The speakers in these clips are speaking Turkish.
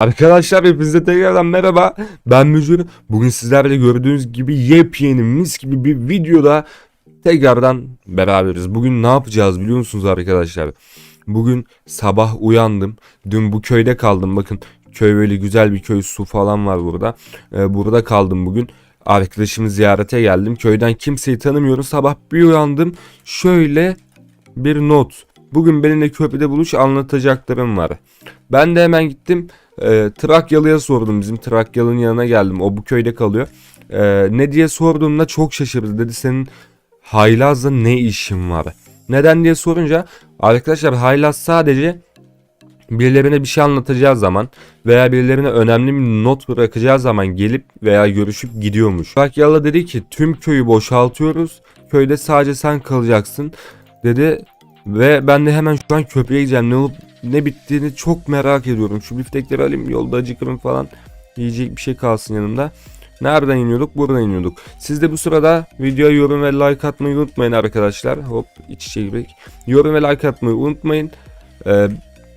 Arkadaşlar hepinize tekrardan merhaba. Ben Mücür. Bugün sizlerle gördüğünüz gibi yepyeni mis gibi bir videoda tekrardan beraberiz. Bugün ne yapacağız biliyor musunuz arkadaşlar? Bugün sabah uyandım. Dün bu köyde kaldım. Bakın köy böyle güzel bir köy. Su falan var burada. Ee, burada kaldım bugün. Arkadaşımı ziyarete geldim. Köyden kimseyi tanımıyorum. Sabah bir uyandım. Şöyle bir not. Bugün benimle köprüde buluş anlatacaklarım var. Ben de hemen gittim. E, Trakyalı'ya sordum. Bizim Trakyalı'nın yanına geldim. O bu köyde kalıyor. E, ne diye sorduğumda çok şaşırdı. Dedi senin Haylaz'la ne işin var? Neden diye sorunca arkadaşlar Haylaz sadece birilerine bir şey anlatacağı zaman veya birilerine önemli bir not bırakacağı zaman gelip veya görüşüp gidiyormuş. Trakyalı dedi ki tüm köyü boşaltıyoruz. Köyde sadece sen kalacaksın dedi. Ve ben de hemen şu an köprüye gideceğim. Ne olup ne bittiğini çok merak ediyorum. Şu biftekleri alayım yolda acıkırım falan. Yiyecek bir şey kalsın yanımda. Nereden iniyorduk? Buradan iniyorduk. Siz de bu sırada videoya yorum ve like atmayı unutmayın arkadaşlar. Hop iç içe girdik. Yorum ve like atmayı unutmayın. Ee,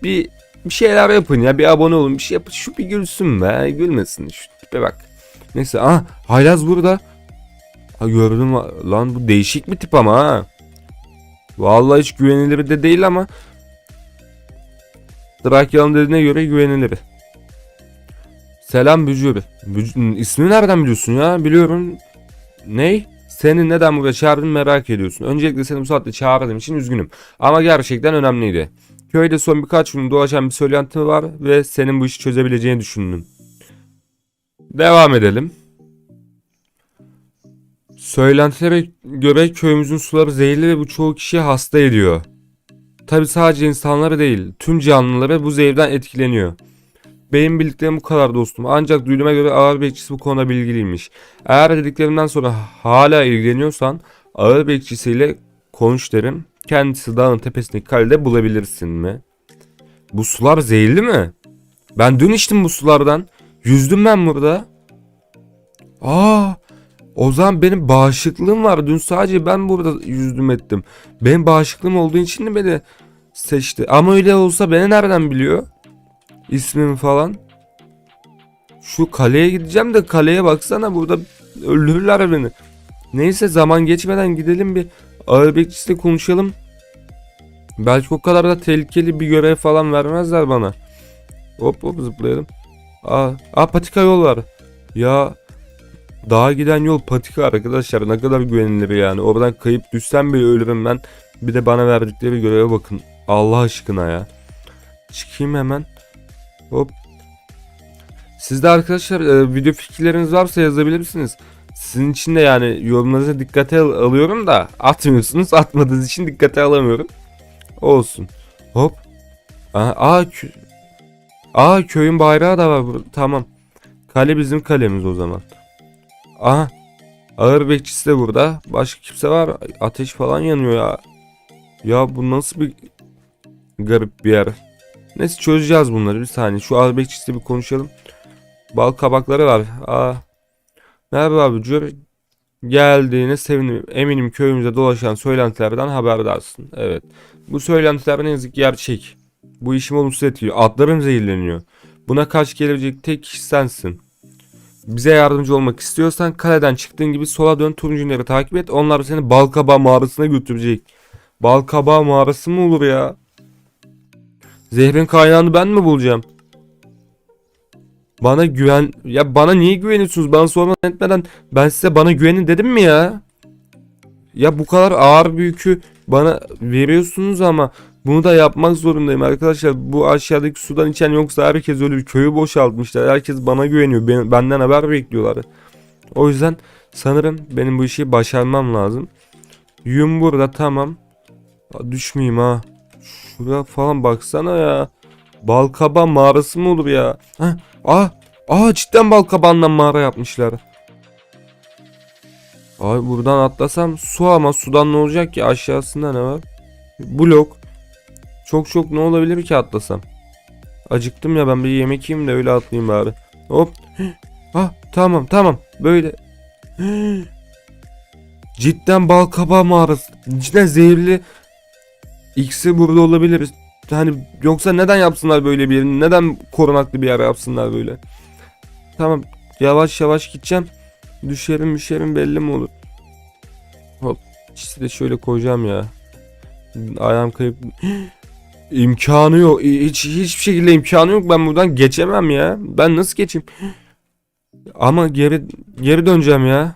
bir bir şeyler yapın ya. Bir abone olun. Bir şey yapın. Şu bir gülsün be. Gülmesin. Şu tipe bak. Neyse. Ah Haylaz burada. Ha gördüm. Lan bu değişik bir tip ama ha. Vallahi hiç güvenilir de değil ama Drakyalı'nın dediğine göre güvenilir. Selam Bücür. Bücür. İsmini nereden biliyorsun ya? Biliyorum. Ney? Seni neden buraya çağırdım merak ediyorsun. Öncelikle seni bu saatte çağırdığım için üzgünüm. Ama gerçekten önemliydi. Köyde son birkaç gün dolaşan bir söylenti var ve senin bu işi çözebileceğini düşündüm. Devam edelim. Söylentilere göre köyümüzün suları zehirli ve bu çoğu kişiyi hasta ediyor. Tabi sadece insanları değil, tüm canlıları bu zehirden etkileniyor. Benim bildiklerim bu kadar dostum. Ancak duyduğuma göre ağır bekçisi bu konuda bilgiliymiş. Eğer dediklerimden sonra hala ilgileniyorsan ağır bekçisiyle konuş derim. Kendisi dağın tepesindeki kalede bulabilirsin mi? Bu sular zehirli mi? Ben dün içtim bu sulardan. Yüzdüm ben burada. Aa, o zaman benim bağışıklığım var. Dün sadece ben burada yüzdüm ettim. Benim bağışıklığım olduğu için de beni seçti. Ama öyle olsa beni nereden biliyor? İsmimi falan. Şu kaleye gideceğim de kaleye baksana burada öldürürler beni. Neyse zaman geçmeden gidelim bir ağır bekçisiyle konuşalım. Belki o kadar da tehlikeli bir görev falan vermezler bana. Hop hop zıplayalım. Aa, aa patika yol var. Ya Dağa giden yol patika arkadaşlar ne kadar güvenilir yani. Oradan kayıp düşsem bile ölürüm ben. Bir de bana verdikleri göreve bakın. Allah aşkına ya. Çıkayım hemen. Hop. Siz de arkadaşlar e, video fikirleriniz varsa yazabilirsiniz. Sizin için de yani yorumlarınızı dikkate al- alıyorum da atmıyorsunuz. Atmadığınız için dikkate alamıyorum. Olsun. Hop. Aa, aa, kö- aa köyün bayrağı da var. Tamam. Kale bizim kalemiz o zaman. Aha. Ağır bekçisi de burada. Başka kimse var. Ateş falan yanıyor ya. Ya bu nasıl bir garip bir yer. Neyse çözeceğiz bunları bir saniye. Şu ağır bekçisiyle bir konuşalım. Bal kabakları var. Aa. Merhaba abi. Cür geldiğine sevindim. Eminim köyümüzde dolaşan söylentilerden haberdarsın. Evet. Bu söylentiler ne yazık ki gerçek. Bu işimi olumsuz etkiliyor. Atlarım zehirleniyor. Buna kaç gelebilecek tek kişi sensin. Bize yardımcı olmak istiyorsan kaleden çıktığın gibi sola dön turuncuları takip et. Onlar seni Balkabağı mağarasına götürecek. Balkabağı mağarası mı olur ya? Zehrin kaynağını ben mi bulacağım? Bana güven... Ya bana niye güveniyorsunuz? Bana sormadan etmeden ben size bana güvenin dedim mi ya? Ya bu kadar ağır bir yükü bana veriyorsunuz ama bunu da yapmak zorundayım arkadaşlar. Bu aşağıdaki sudan içen yoksa herkes ölür. Köyü boşaltmışlar. Herkes bana güveniyor. Ben- benden haber bekliyorlar. O yüzden sanırım benim bu işi başarmam lazım. Yün burada tamam. Düşmeyeyim ha. Şuraya falan baksana ya. Balkaba mağarası mı olur ya? Ha, aa, aa cidden balkabandan mağara yapmışlar. Ay buradan atlasam su ama sudan ne olacak ki aşağısında ne var? Blok. Çok çok ne olabilir ki atlasam? Acıktım ya ben bir yemek yiyeyim de öyle atlayayım bari. Hop. Ah tamam tamam böyle. Cidden bal kabağı mağarası. Cidden zehirli. İkisi burada olabilir. Hani yoksa neden yapsınlar böyle bir yeri? Neden korunaklı bir yer yapsınlar böyle? Tamam yavaş yavaş gideceğim. Düşerim düşerim belli mi olur? Hop ikisi de şöyle koyacağım ya. Ayağım kayıp. İmkanı yok. Hiç hiçbir şekilde imkanı yok. Ben buradan geçemem ya. Ben nasıl geçeyim? Ama geri geri döneceğim ya.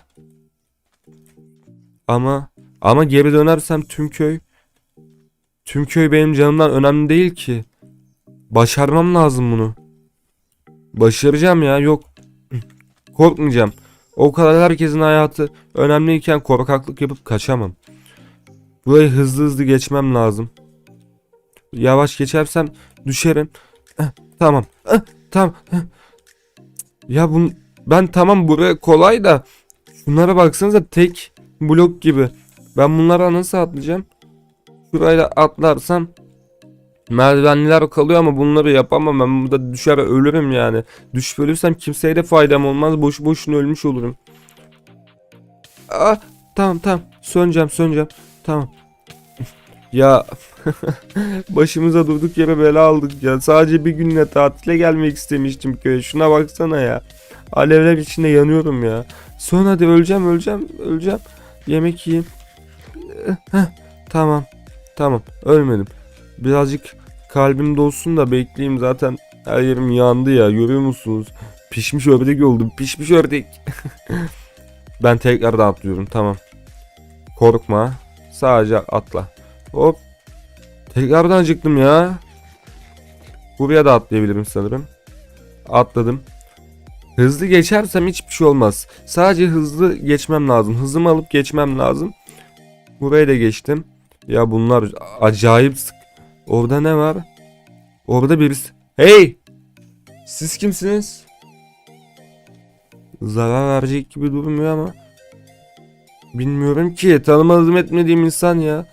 Ama ama geri dönersem tüm köy tüm köy benim canımdan önemli değil ki. Başarmam lazım bunu. Başaracağım ya. Yok. Korkmayacağım. O kadar herkesin hayatı önemliyken korkaklık yapıp kaçamam. Burayı hızlı hızlı geçmem lazım. Yavaş geçersem düşerim. Eh, tamam. Eh, tamam. Eh. Ya bu ben tamam buraya kolay da şunlara baksanıza tek blok gibi. Ben bunlara nasıl atlayacağım? Şurayla atlarsam merdivenler kalıyor ama bunları yapamam. Ben burada düşer ölürüm yani. Düşüp ölürsem kimseye de faydam olmaz. Boşu boşuna ölmüş olurum. Ah, tamam tamam. Söneceğim söneceğim. Tamam. Ya başımıza durduk yere bela aldık ya. Sadece bir günle tatile gelmek istemiştim köye. Şuna baksana ya. Alevler içinde yanıyorum ya. Son hadi öleceğim öleceğim öleceğim. Yemek yiyeyim. Heh, tamam. Tamam ölmedim. Birazcık kalbim dolsun da bekleyeyim zaten her yerim yandı ya görüyor musunuz? Pişmiş ördek oldum pişmiş ördek. ben tekrardan atlıyorum tamam. Korkma sadece atla. Hop. Tekrardan acıktım ya. Buraya da atlayabilirim sanırım. Atladım. Hızlı geçersem hiçbir şey olmaz. Sadece hızlı geçmem lazım. Hızımı alıp geçmem lazım. Buraya da geçtim. Ya bunlar acayip sık. Orada ne var? Orada birisi. Hey! Siz kimsiniz? Zarar verecek gibi durmuyor ama. Bilmiyorum ki. Tanımadığım etmediğim insan ya.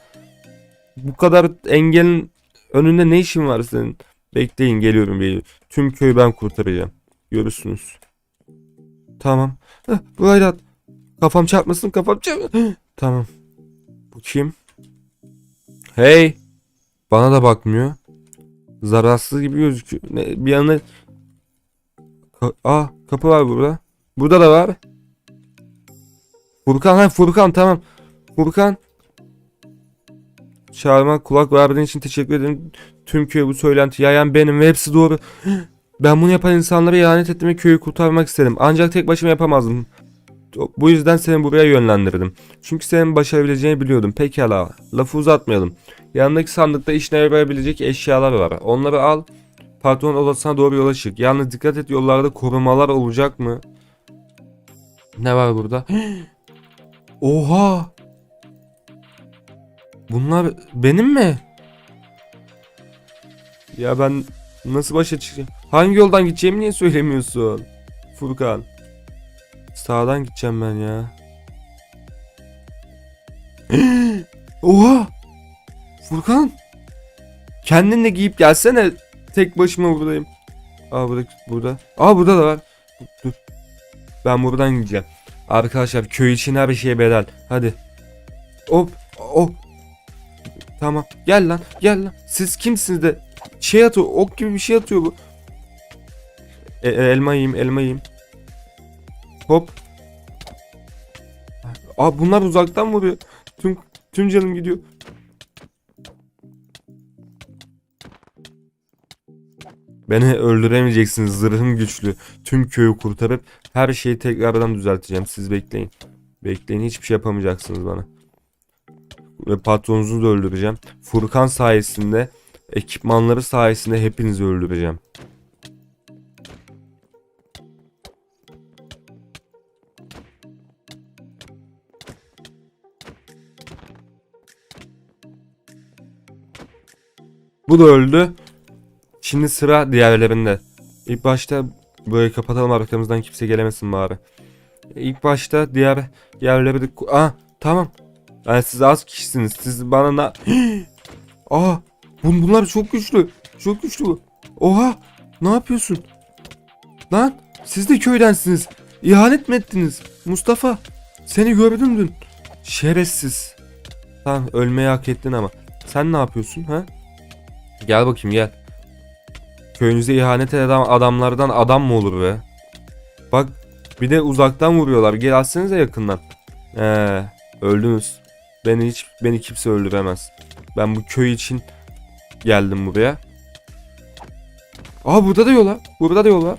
Bu kadar engelin önünde ne işin var senin? Bekleyin geliyorum beyim. Tüm köyü ben kurtaracağım. Görürsünüz. Tamam. Heh, burayı da at. Kafam çarpmasın kafam çarpmasın. tamam. Bu kim? Hey. Bana da bakmıyor. Zararsız gibi gözüküyor. Ne, bir yana... Ka- Aa kapı var burada. Burada da var. Furkan ha Furkan tamam. Furkan. Çağırma kulak verdiğin için teşekkür ederim. Tüm köy bu söylenti yayan benim ve hepsi doğru. Ben bunu yapan insanlara ihanet ettim ve köyü kurtarmak istedim. Ancak tek başıma yapamazdım. Bu yüzden seni buraya yönlendirdim. Çünkü senin başarabileceğini biliyordum. Pekala. Lafı uzatmayalım. Yanındaki sandıkta işine yarayabilecek eşyalar var. Onları al. Patron odasına doğru yola çık. Yalnız dikkat et yollarda korumalar olacak mı? Ne var burada? Oha! Bunlar benim mi? Ya ben nasıl başa çıkacağım? Hangi yoldan gideceğimi niye söylemiyorsun? Furkan. Sağdan gideceğim ben ya. Oha! Furkan! Kendin de giyip gelsene. Tek başıma buradayım. Aa burada burada. Aa burada da var. Dur. Ben buradan gideceğim. Arkadaşlar köy için her şeye bedel. Hadi. Hop hop. Tamam. Gel lan. Gel lan. Siz kimsiniz de? Şey atıyor. Ok gibi bir şey atıyor bu. E, e, elma yiyeyim. Elma yiyeyim. Hop. Aa bunlar uzaktan vuruyor. Tüm tüm canım gidiyor. Beni öldüremeyeceksiniz. Zırhım güçlü. Tüm köyü kurtarıp her şeyi tekrardan düzelteceğim. Siz bekleyin. Bekleyin. Hiçbir şey yapamayacaksınız bana. Ve patronunuzu da öldüreceğim. Furkan sayesinde, ekipmanları sayesinde hepinizi öldüreceğim. Bu da öldü. Şimdi sıra diğerlerinde. İlk başta burayı kapatalım arkamızdan kimse gelemesin bari. İlk başta diğer yerleri. Aa tamam. Yani siz az kişisiniz. Siz bana na... Aa bun bunlar çok güçlü. Çok güçlü. Oha ne yapıyorsun? Lan siz de köydensiniz. İhanet mi ettiniz? Mustafa seni gördüm dün. Şerefsiz. Tamam ölmeyi hak ettin ama. Sen ne yapıyorsun ha? Gel bakayım gel. Köyünüze ihanet eden adamlardan adam mı olur be? Bak bir de uzaktan vuruyorlar. Gel açsanıza yakından. Ee, öldünüz. Beni hiç beni kimse öldüremez. Ben bu köy için geldim buraya. Aa burada da yol var. Burada da yol var.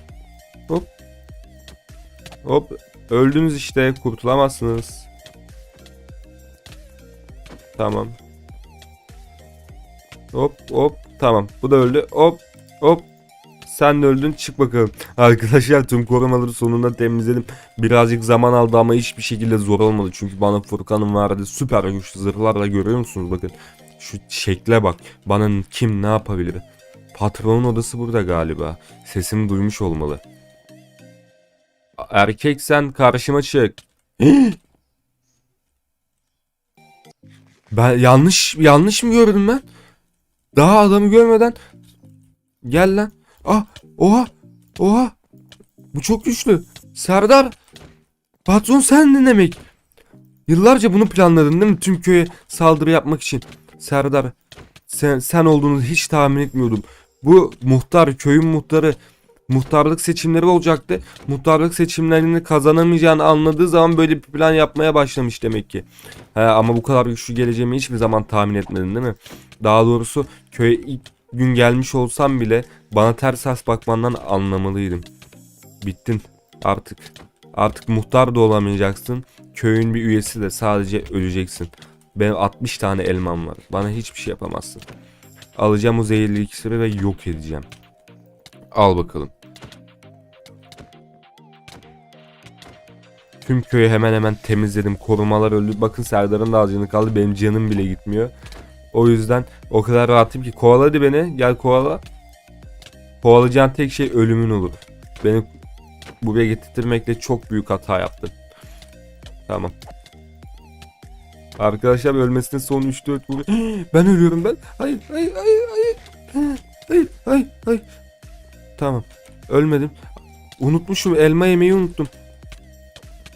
Hop. Hop. Öldünüz işte. Kurtulamazsınız. Tamam. Hop hop. Tamam. Bu da öldü. Hop hop. Sen de öldün. Çık bakalım. Arkadaşlar tüm korumaları sonunda temizledim. Birazcık zaman aldı ama hiçbir şekilde zor olmadı. Çünkü bana Furkan'ın verdiği süper güçlü zırhlarla görüyor musunuz? Bakın. Şu şekle bak. Bana kim ne yapabilir? Patronun odası burada galiba. Sesimi duymuş olmalı. Erkek sen karşıma çık. ben yanlış yanlış mı gördüm ben? Daha adamı görmeden gel lan. Ah oha oha bu çok güçlü. Serdar patron sendin demek. Yıllarca bunu planladın değil mi? Tüm köye saldırı yapmak için. Serdar sen, sen olduğunu hiç tahmin etmiyordum. Bu muhtar köyün muhtarı muhtarlık seçimleri olacaktı. Muhtarlık seçimlerini kazanamayacağını anladığı zaman böyle bir plan yapmaya başlamış demek ki. He, ama bu kadar güçlü geleceğimi hiçbir zaman tahmin etmedin değil mi? Daha doğrusu köye ilk gün gelmiş olsam bile bana ters ters bakmandan anlamalıydım. Bittin artık. Artık muhtar da olamayacaksın. Köyün bir üyesi de sadece öleceksin. Benim 60 tane elmam var. Bana hiçbir şey yapamazsın. Alacağım o zehirli iksiri ve yok edeceğim. Al bakalım. Tüm köyü hemen hemen temizledim. Korumalar öldü. Bakın Serdar'ın da az canı kaldı. Benim canım bile gitmiyor. O yüzden o kadar rahatım ki kovala hadi beni. Gel kovala. Kovalayacağın tek şey ölümün olur. Beni buraya getirtmekle çok büyük hata yaptın. Tamam. Arkadaşlar ölmesine son 3-4 vuru. Ben ölüyorum ben. Hayır hayır hayır hayır. Hayır hayır hayır. Tamam. Ölmedim. Unutmuşum elma yemeyi unuttum.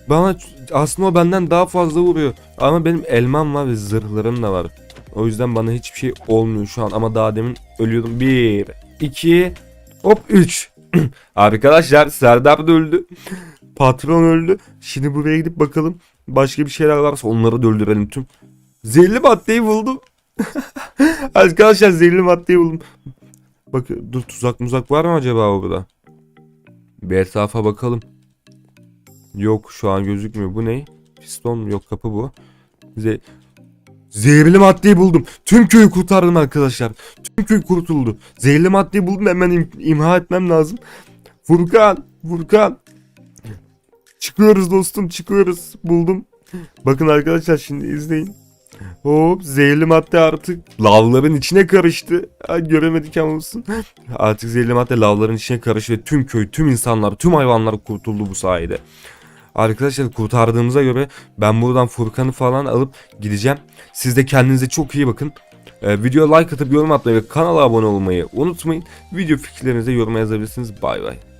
Bana aslında o benden daha fazla vuruyor. Ama benim elmam var ve zırhlarım da var. O yüzden bana hiçbir şey olmuyor şu an. Ama daha demin ölüyordum. 1, 2, hop 3. Arkadaşlar Serdar da öldü. Patron öldü. Şimdi buraya gidip bakalım. Başka bir şeyler varsa onları da öldürelim tüm. Zehirli maddeyi buldum. Arkadaşlar zehirli maddeyi buldum. Bak dur tuzak muzak var mı acaba burada? Bir etrafa bakalım. Yok şu an gözükmüyor. Bu ne? Piston? Yok kapı bu. Ze Zehirli maddeyi buldum. Tüm köyü kurtardım arkadaşlar. Tüm köy kurtuldu. Zehirli maddeyi buldum hemen im- imha etmem lazım. Furkan, Furkan. Çıkıyoruz dostum, çıkıyoruz. Buldum. Bakın arkadaşlar şimdi izleyin. Hop zehirli madde artık lavların içine karıştı. Ha, göremedik ama olsun. Artık zehirli madde lavların içine karıştı ve tüm köy, tüm insanlar, tüm hayvanlar kurtuldu bu sayede. Arkadaşlar kurtardığımıza göre ben buradan Furkan'ı falan alıp gideceğim. Siz de kendinize çok iyi bakın. Ee, videoya like atıp yorum atmayı ve kanala abone olmayı unutmayın. Video fikirlerinizi yoruma yazabilirsiniz. Bay bay.